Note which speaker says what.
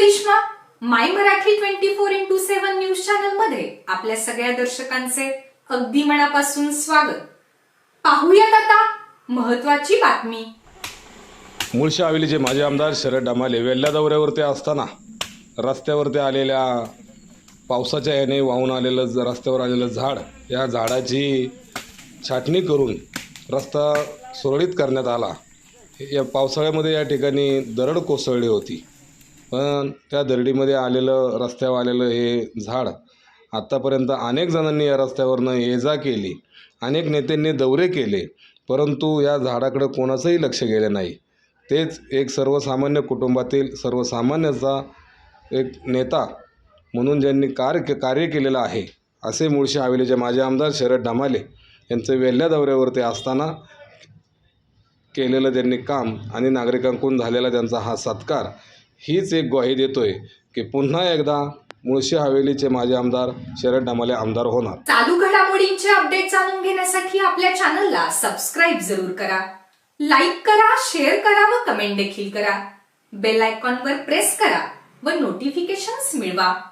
Speaker 1: Karishma my Marathi twenty four into seven news चॅनलमध्ये आपल्या सगळ्या दर्शकांचे अगदी मनापासून स्वागत. पाहूयात आता महत्वाची बातमी.
Speaker 2: मुळशी हवेलीचे माजी आमदार शरद डमाले वेल्ल्या दौऱ्यावरती असताना रस्त्यावरती आलेल्या पावसाच्या याने वाहून आलेलं रस्त्यावर आलेलं झाड या झाडाची छाटणी करून रस्ता सुरळीत करण्यात आला. या पावसाळ्यामध्ये या ठिकाणी दरड कोसळली होती. पण त्या दरडीमध्ये आलेलं रस्त्यावर आलेलं हे झाड आत्तापर्यंत अनेक जणांनी या रस्त्यावरनं ये जा केली अनेक नेत्यांनी दौरे केले परंतु या झाडाकडे कोणाचंही लक्ष गेलं नाही. तेच एक सर्वसामान्य कुटुंबातील सर्वसामान्याचा एक नेता म्हणून ज्यांनी कार्य कार्य केलेलं आहे असे मुळशी हवेलीचे माजी आमदार शरद ढमाले यांचं वेल्ल्या दौऱ्यावरती असताना केलेलं त्यांनी काम आणि नागरिकांकडून झालेला त्यांचा हा सत्कार हीच एक ग्वाही देतोय की पुन्हा एकदा मुळशी हवेलीचे माजी आमदार शरद ढमाले आमदार होणार.
Speaker 1: चालू घडामोडींचे अपडेट जाणून घेण्यासाठी आपल्या चॅनलला सबस्क्राईब जरूर करा. लाईक करा शेअर करा व कमेंट देखील करा. बेल आयकॉनवर प्रेस करा व नोटिफिकेशन्स मिळवा.